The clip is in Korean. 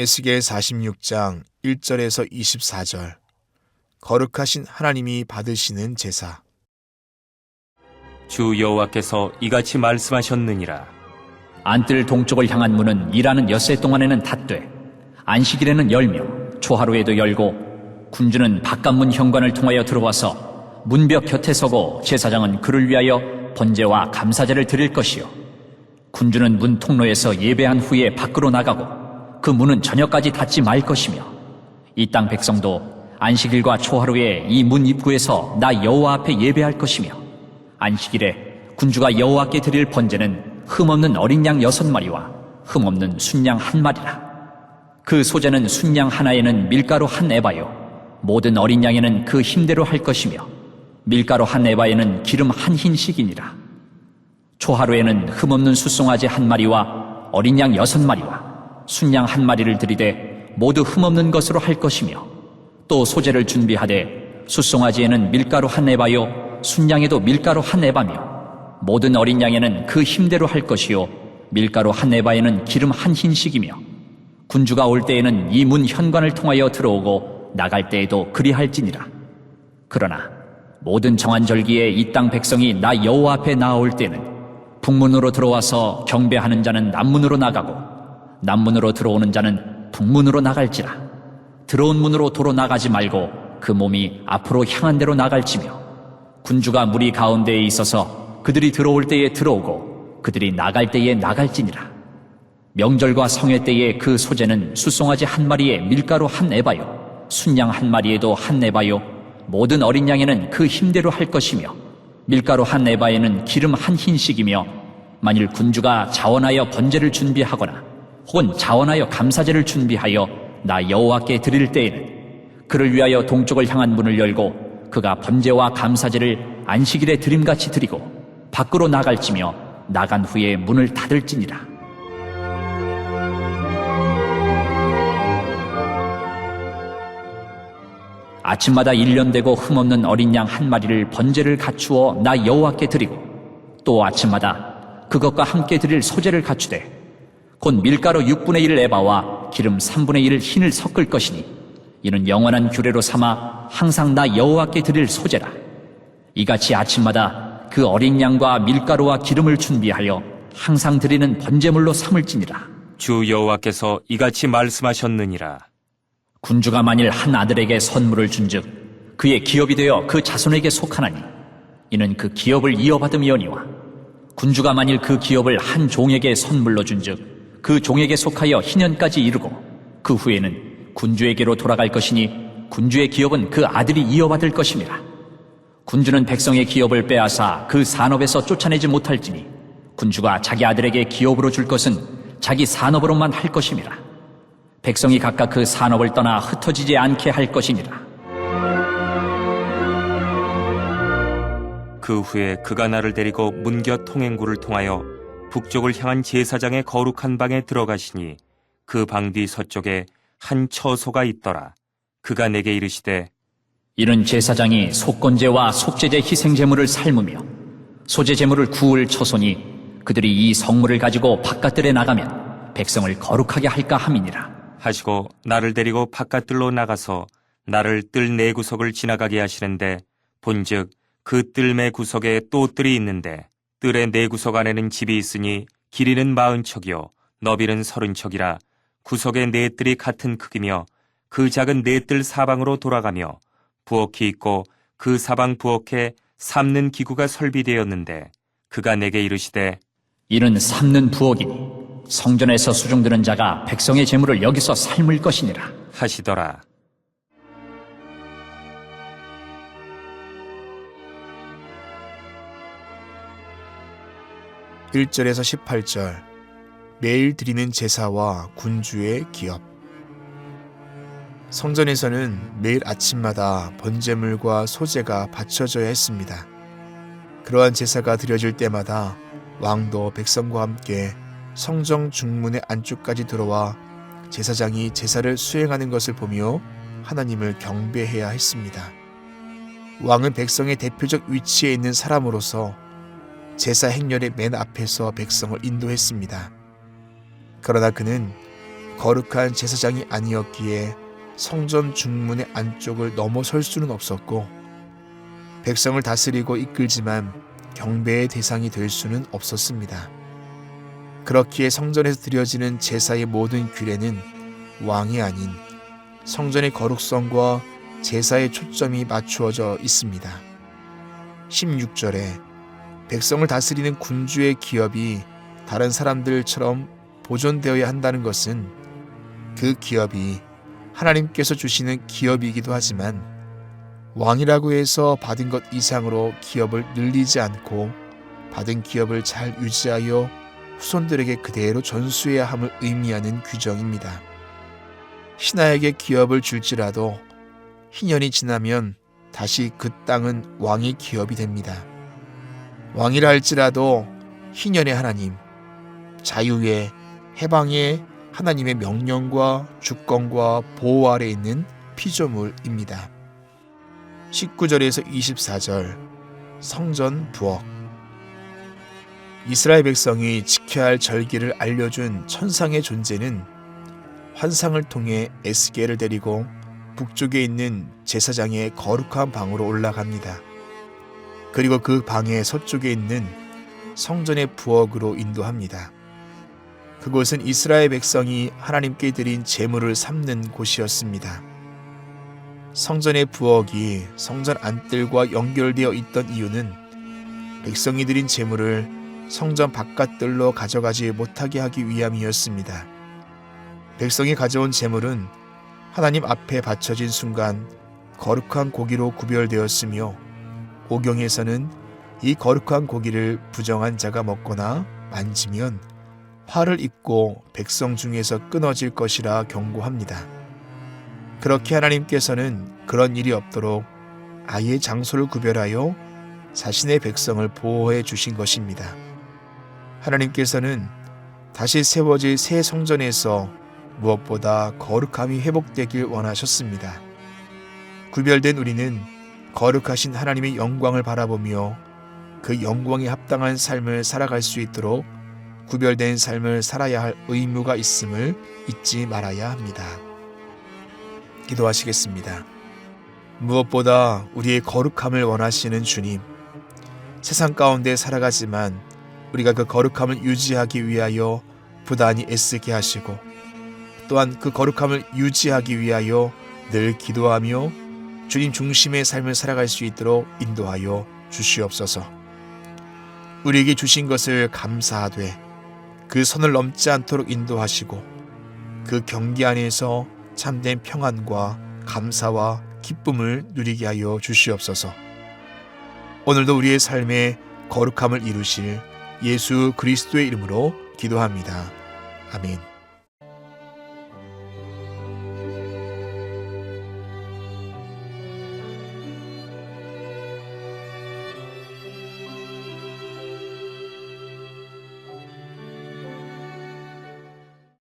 에스겔 46장 1절에서 24절. 거룩하신 하나님이 받으시는 제사. 주 여호와께서 이같이 말씀하셨느니라. 안뜰 동쪽을 향한 문은 일하는 엿새 동안에는 닫되 안식일에는 열며 초하루에도 열고 군주는 바깥문 현관을 통하여 들어와서 문벽 곁에 서고 제사장은 그를 위하여 번제와 감사제를 드릴 것이요. 군주는 문 통로에서 예배한 후에 밖으로 나가고 그 문은 저녁까지 닫지 말 것이며 이 땅 백성도 안식일과 초하루에 이 문 입구에서 나 여호와 앞에 예배할 것이며 안식일에 군주가 여호와께 드릴 번제는 흠없는 어린 양 여섯 마리와 흠없는 순양 한 마리라. 그 소재는 순양 하나에는 밀가루 한 에바요. 모든 어린 양에는 그 힘대로 할 것이며 밀가루 한 에바에는 기름 한 흰씩이니라. 초하루에는 흠없는 수송아지 한 마리와 어린 양 여섯 마리와 순양 한 마리를 들이되 모두 흠없는 것으로 할 것이며 또 소재를 준비하되 수송아지에는 밀가루 한 에바요 순양에도 밀가루 한 에바며 모든 어린 양에는 그 힘대로 할 것이요 밀가루 한 에바에는 기름 한 흰씩이며 군주가 올 때에는 이 문 현관을 통하여 들어오고 나갈 때에도 그리할지니라. 그러나 모든 정한 절기에 이 땅 백성이 나 여호와 앞에 나올 때는 북문으로 들어와서 경배하는 자는 남문으로 나가고 남문으로 들어오는 자는 북문으로 나갈지라. 들어온 문으로 도로 나가지 말고 그 몸이 앞으로 향한 대로 나갈지며 군주가 무리 가운데에 있어서 그들이 들어올 때에 들어오고 그들이 나갈 때에 나갈지니라. 명절과 성회 때에 그 소재는 수송아지 한 마리에 밀가루 한 에바요 순양 한 마리에도 한 에바요 모든 어린 양에는 그 힘대로 할 것이며 밀가루 한 에바에는 기름 한 흰씩이며 만일 군주가 자원하여 번제를 준비하거나 혹은 자원하여 감사제를 준비하여 나 여호와께 드릴 때에는 그를 위하여 동쪽을 향한 문을 열고 그가 번제와 감사제를 안식일에 드림같이 드리고 밖으로 나갈지며 나간 후에 문을 닫을지니라. 아침마다 일년되고 흠없는 어린 양 한 마리를 번제를 갖추어 나 여호와께 드리고 또 아침마다 그것과 함께 드릴 소제를 갖추되 곧 밀가루 6분의 1 에바와 기름 3분의 1 흰을 섞을 것이니 이는 영원한 규례로 삼아 항상 나 여호와께 드릴 소제라 이같이 아침마다 그 어린 양과 밀가루와 기름을 준비하여 항상 드리는 번제물로 삼을지니라 주 여호와께서 이같이 말씀하셨느니라. 군주가 만일 한 아들에게 선물을 준즉 그의 기업이 되어 그 자손에게 속하나니 이는 그 기업을 이어받음이오니와 군주가 만일 그 기업을 한 종에게 선물로 준즉 그 종에게 속하여 희년까지 이르고 그 후에는 군주에게로 돌아갈 것이니 군주의 기업은 그 아들이 이어받을 것임이라 군주는 백성의 기업을 빼앗아 그 산업에서 쫓아내지 못할지니 군주가 자기 아들에게 기업으로 줄 것은 자기 산업으로만 할 것임이라 백성이 각각 그 산업을 떠나 흩어지지 않게 할 것이니라. 그 후에 그가 나를 데리고 문곁 통행구를 통하여 북쪽을 향한 제사장의 거룩한 방에 들어가시니 그 방 뒤 서쪽에 한 처소가 있더라. 그가 내게 이르시되 이는 제사장이 속건제와 속죄제 희생제물을 삶으며 소제제물을 구울 처소니 그들이 이 성물을 가지고 바깥들에 나가면 백성을 거룩하게 할까 함이니라. 하시고 나를 데리고 바깥들로 나가서 나를 뜰네 구석을 지나가게 하시는데 본즉 그 뜰매 구석에 또 뜰이 있는데 뜰의 네 구석 안에는 집이 있으니 길이는 마흔 척이요 너비는 서른 척이라 구석의 네 뜰이 같은 크기며 그 작은 네 뜰 사방으로 돌아가며 부엌이 있고 그 사방 부엌에 삶는 기구가 설비되었는데 그가 내게 이르시되 이는 삼는 부엌이니 성전에서 수종드는 자가 백성의 재물을 여기서 삶을 것이니라. 하시더라. 일절에서 18절 매일 드리는 제사와 군주의 기업 성전에서는 매일 아침마다 번제물과 소제가 바쳐져야 했습니다. 그러한 제사가 드려질 때마다 왕도 백성과 함께 성정 중문의 안쪽까지 들어와 제사장이 제사를 수행하는 것을 보며 하나님을 경배해야 했습니다. 왕은 백성의 대표적 위치에 있는 사람으로서 제사 행렬의 맨 앞에서 백성을 인도했습니다. 그러나 그는 거룩한 제사장이 아니었기에 성전 중문의 안쪽을 넘어설 수는 없었고 백성을 다스리고 이끌지만 경배의 대상이 될 수는 없었습니다. 그렇기에 성전에서 드려지는 제사의 모든 규례는 왕이 아닌 성전의 거룩성과 제사의 초점이 맞추어져 있습니다. 16절에 백성을 다스리는 군주의 기업이 다른 사람들처럼 보존되어야 한다는 것은 그 기업이 하나님께서 주시는 기업이기도 하지만 왕이라고 해서 받은 것 이상으로 기업을 늘리지 않고 받은 기업을 잘 유지하여 후손들에게 그대로 전수해야 함을 의미하는 규정입니다. 신하에게 기업을 줄지라도 희년이 지나면 다시 그 땅은 왕의 기업이 됩니다. 왕이라 할지라도 희년의 하나님, 자유의 해방의 하나님의 명령과 주권과 보호 아래 있는 피조물입니다. 19절에서 24절 성전 부엌 이스라엘 백성이 지켜야 할 절기를 알려준 천상의 존재는 환상을 통해 에스겔을 데리고 북쪽에 있는 제사장의 거룩한 방으로 올라갑니다. 그리고 그 방의 서쪽에 있는 성전의 부엌으로 인도합니다. 그곳은 이스라엘 백성이 하나님께 드린 제물을 삼는 곳이었습니다. 성전의 부엌이 성전 안뜰과 연결되어 있던 이유는 백성이 드린 제물을 성전 바깥들로 가져가지 못하게 하기 위함이었습니다. 백성이 가져온 제물은 하나님 앞에 바쳐진 순간 거룩한 고기로 구별되었으며 오경에서는 이 거룩한 고기를 부정한 자가 먹거나 만지면 화를 입고 백성 중에서 끊어질 것이라 경고합니다. 그렇게 하나님께서는 그런 일이 없도록 아예 장소를 구별하여 자신의 백성을 보호해 주신 것입니다. 하나님께서는 다시 세워질 새 성전에서 무엇보다 거룩함이 회복되길 원하셨습니다. 구별된 우리는 거룩하신 하나님의 영광을 바라보며 그 영광에 합당한 삶을 살아갈 수 있도록 구별된 삶을 살아야 할 의무가 있음을 잊지 말아야 합니다. 기도하시겠습니다. 무엇보다 우리의 거룩함을 원하시는 주님, 세상 가운데 살아가지만 우리가 그 거룩함을 유지하기 위하여 부단히 애쓰게 하시고 또한 그 거룩함을 유지하기 위하여 늘 기도하며 주님 중심의 삶을 살아갈 수 있도록 인도하여 주시옵소서. 우리에게 주신 것을 감사하되 그 선을 넘지 않도록 인도하시고 그 경계 안에서 참된 평안과 감사와 기쁨을 누리게 하여 주시옵소서. 오늘도 우리의 삶에 거룩함을 이루실 예수 그리스도의 이름으로 기도합니다. 아멘.